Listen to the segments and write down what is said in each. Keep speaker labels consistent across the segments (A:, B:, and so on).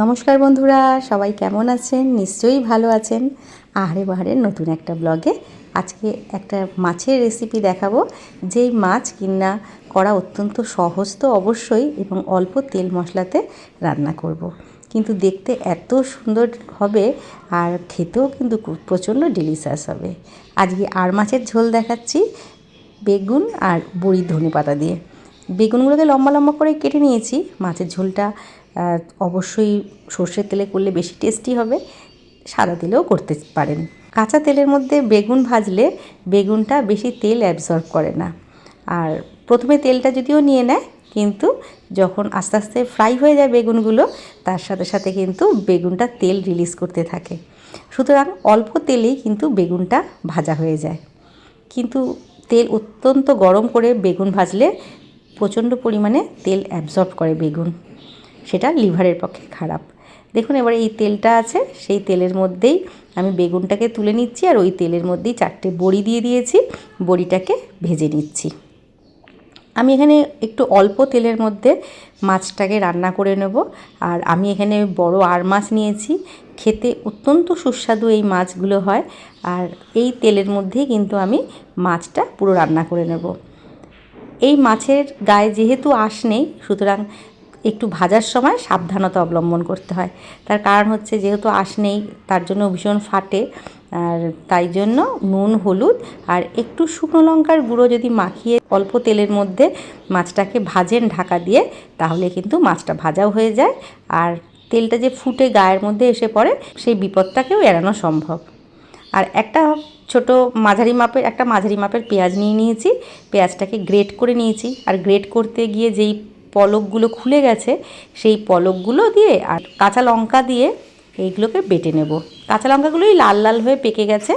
A: নমস্কার বন্ধুরা, সবাই কেমন আছেন? নিশ্চয়ই ভালো আছেন। আহারে বাহারের নতুন একটা ব্লগে আজকে একটা মাছের রেসিপি দেখাবো। যেই মাছ কিনা করা অত্যন্ত সহজ তো অবশ্যই এবং অল্প তেল মশলাতে রান্না করব। কিন্তু দেখতে এত সুন্দর হবে আর খেতেও কিন্তু প্রচণ্ড ডিলিশাস হবে। আজকে আর মাছের ঝোল দেখাচ্ছি, বেগুন আর বড়ি ধনে পাতা দিয়ে। বেগুনগুলোকে লম্বা লম্বা করে কেটে নিয়েছি। মাছের ঝোলটা অবশ্যই সর্ষের তেলে করলে বেশি টেস্টি হবে। সাদা তেলেও করতে পারেন। কাঁচা তেলের মধ্যে বেগুন ভাজলে বেগুনটা বেশি তেল অ্যাবজর্ব করে না। আর প্রথমে তেলটা যদিও নিয়ে নেয়, কিন্তু যখন আস্তে আস্তে ফ্রাই হয়ে যায় বেগুনগুলো, তার সাথে সাথে কিন্তু বেগুনটা তেল রিলিজ করতে থাকে। সুতরাং অল্প তেলেই কিন্তু বেগুনটা ভাজা হয়ে যায়। কিন্তু তেল অত্যন্ত গরম করে বেগুন ভাজলে প্রচণ্ড পরিমাণে তেল অ্যাবজর্ব করে বেগুন। সেটা লিভারের পক্ষে খারাপ। দেখুন, এবারে এই তেলটা আছে, সেই তেলের মধ্যেই আমি বেগুনটাকে তুলে নিচ্ছি আর ওই তেলের মধ্যেই চারটে বড়ি দিয়ে দিয়েছি, বড়িটাকে ভেজে নিচ্ছি। আমি এখানে একটু অল্প তেলের মধ্যে মাছটাকে রান্না করে নেব। আর আমি এখানে বড় আর মাছ নিয়েছি, খেতে অত্যন্ত সুস্বাদু এই মাছগুলো হয়। আর এই তেলের মধ্যেই কিন্তু আমি মাছটা পুরো রান্না করে নেব। এই মাছের গায়ে যেহেতু আঁশ নেই, সুতরাং একটু ভাজার সময় সাবধানতা অবলম্বন করতে হয়। তার কারণ হচ্ছে যেহেতু আঁশ নেই, তার জন্য ভীষণ ফাটে। আর তাই জন্য নুন, হলুদ আর একটু শুকনো লঙ্কার গুঁড়ো যদি মাখিয়ে অল্প তেলের মধ্যে মাছটাকে ভাজেন ঢাকা দিয়ে, তাহলে কিন্তু মাছটা ভাজাও হয়ে যায়। আর তেলটা যে ফুটে গায়ের মধ্যে এসে পড়ে, সেই বিপদটাকেও এড়ানো সম্ভব। আর একটা ছোট মাঝারি মাপের, একটা মাঝারি মাপের পেঁয়াজ নিয়ে নিয়েছি। পেঁয়াজটাকে গ্রেট করে নিয়েছি। আর গ্রেট করতে গিয়ে যেই পলকগুলো খুলে গেছে, সেই পলকগুলো দিয়ে আর কাঁচা লঙ্কা দিয়ে এইগুলোকে বেটে নেব। কাঁচা লঙ্কাগুলোই লাল লাল হয়ে পেকে গেছে,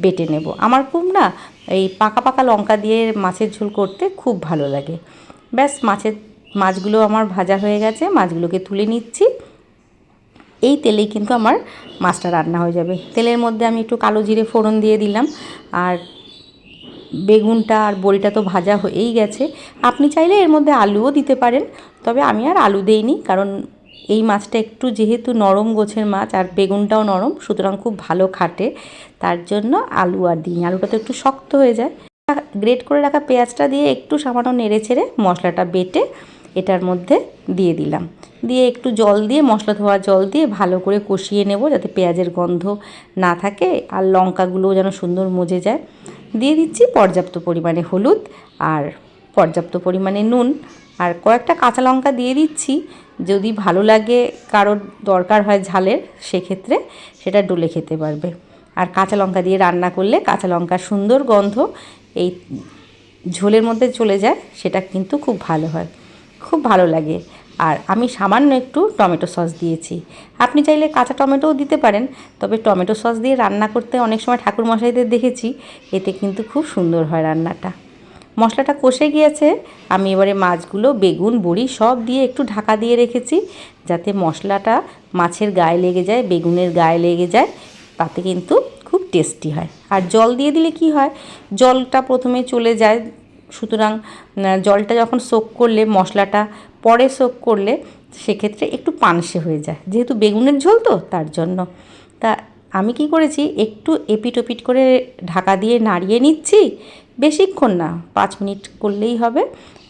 A: বেটে নেব। আমার খুব না এই পাকা পাকা লঙ্কা দিয়ে মাছের ঝোল করতে খুব ভালো লাগে। ব্যাস, মাছের, মাছগুলো আমার ভাজা হয়ে গেছে, মাছগুলোকে তুলে নিচ্ছি। এই তেলেই কিন্তু আমার মাছটা রান্না হয়ে যাবে। তেলের মধ্যে আমি একটু কালো জিরে ফোড়ন দিয়ে দিলাম। আর বেগুনটা আর বড়িটা তো ভাজা হয়েই গেছে। আপনি চাইলে এর মধ্যে আলুও দিতে পারেন, তবে আমি আর আলু দেইনি, কারণ এই মাছটা একটু যেহেতু নরম গোছের মাছ আর বেগুনটাও নরম, সুতরাং খুব ভালো খাটে। তার জন্য আলু আর দিইনি। আলুটা তো একটু শক্ত হয়ে যায়। গ্রেট করে রাখা পেঁয়াজটা দিয়ে একটু সামান্য নেড়ে ছেড়ে মশলাটা বেটে এটার মধ্যে দিয়ে দিলাম। দিয়ে একটু জল দিয়ে, মশলা ধোয়া জল দিয়ে ভালো করে কষিয়ে নেব যাতে পেঁয়াজের গন্ধ না থাকে আর লঙ্কাগুলোও যেন সুন্দর মজে যায়। দিয়ে দিচ্ছি পর্যাপ্ত পরিমাণে হলুদ আর পর্যাপ্ত পরিমাণে নুন আর কয়েকটা কাঁচা লঙ্কা দিয়ে দিচ্ছি। যদি ভালো লাগে, কারোর দরকার হয় ঝালের, সেক্ষেত্রে সেটা ডলে খেতে পারবে। আর কাঁচা লঙ্কা দিয়ে রান্না করলে কাঁচা লঙ্কার সুন্দর গন্ধ এই ঝোলের মধ্যে চলে যায়, সেটা কিন্তু খুব ভালো হয়। খুব ভালো লাগে। আর আমি সামান্য একটু টমেটো সস দিয়েছি। আপনি চাইলে কাঁচা টমেটোও দিতে পারেন, তবে টমেটো সস দিয়ে রান্না করতে অনেক সময় ঠাকুর মশাইদের দেখেছি, এতে কিন্তু খুব সুন্দর হয় রান্নাটা। মশলাটা কষে গিয়েছে, আমি এবারে মাছগুলো, বেগুন, বড়ি সব দিয়ে একটু ঢাকা দিয়ে রেখেছি, যাতে মশলাটা মাছের গায়ে লেগে যায়, বেগুনের গায়ে লেগে যায়, তাতে কিন্তু খুব টেস্টি হয়। আর জল দিয়ে দিলে কি হয়, জলটা প্রথমে চলে যায়, সুতরাং জলটা যখন সোক করলে মশলাটা পরে সোক করলে সেক্ষেত্রে একটু পানসে হয়ে যায়। যেহেতু বেগুনের ঝোল তো, তার জন্য। তা আমি কি করেছি, একটু এপিট ওপিট করে ঢাকা দিয়ে নাড়িয়ে নিচ্ছি, বেশিক্ষণ না, পাঁচ মিনিট করলেই হবে।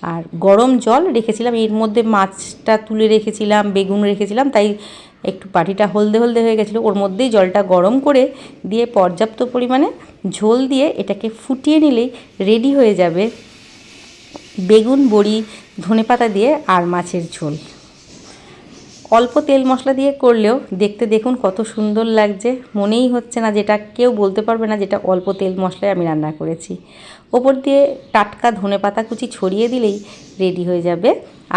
A: আর গরম জল রেখেছিলাম, এর মধ্যে মাছটা তুলে রেখেছিলাম, বেগুন রেখেছিলাম, তাই একটু পাটিটা হলদে হলদে হয়ে গেছিল। ওর মধ্যেই জলটা গরম করে দিয়ে পর্যাপ্ত পরিমাণে ঝোল দিয়ে এটাকে ফুটিয়ে নিলেই রেডি হয়ে যাবে। বেগুন, বড়ি ধনেপাতা দিয়ে আর মাছের ঝোল। অল্প তেল মশলা দিয়ে করলেও দেখতে দেখুন কত সুন্দর লাগছে। মনেই হচ্ছে না যেটা, কেউ বলতে পারবে না যেটা অল্প তেল মশলায় আমি রান্না করেছি। ওপর দিয়ে টাটকা ধনেপাতা কুচি ছড়িয়ে দিলেই রেডি হয়ে যাবে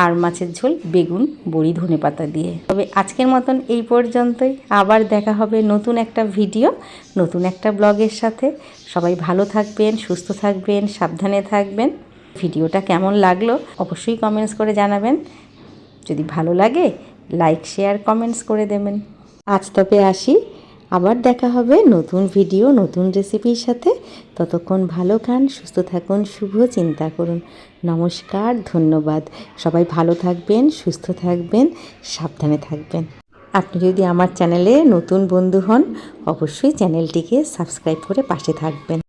A: আর মাছের ঝোল, বেগুন, বড়ি ধনেপাতা দিয়ে। তবে আজকের মতন এই পর্যন্তই। আবার দেখা হবে নতুন একটা ভিডিও, নতুন একটা ব্লগের সাথে। সবাই ভালো থাকবেন, সুস্থ থাকবেন, সাবধানে থাকবেন। ভিডিওটা কেমন লাগল অবশ্যই কমেন্টস করে জানাবেন। যদি ভালো লাগে লাইক শেয়ার কমেন্টস করে দেবেন। আজ তবে আসি। আবার দেখা হবে নতুন ভিডিও নতুন রেসিপির সাথে। ততক্ষণ ভালো খান, সুস্থ থাকুন, শুভ চিন্তা করুন। নমস্কার, ধন্যবাদ। সবাই ভালো থাকবেন, সুস্থ থাকবেন, সাবধানে থাকবেন। আপনি যদি আমার চ্যানেলে নতুন বন্ধু হন, অবশ্যই চ্যানেলটিকে সাবস্ক্রাইব করে পাশে থাকবেন।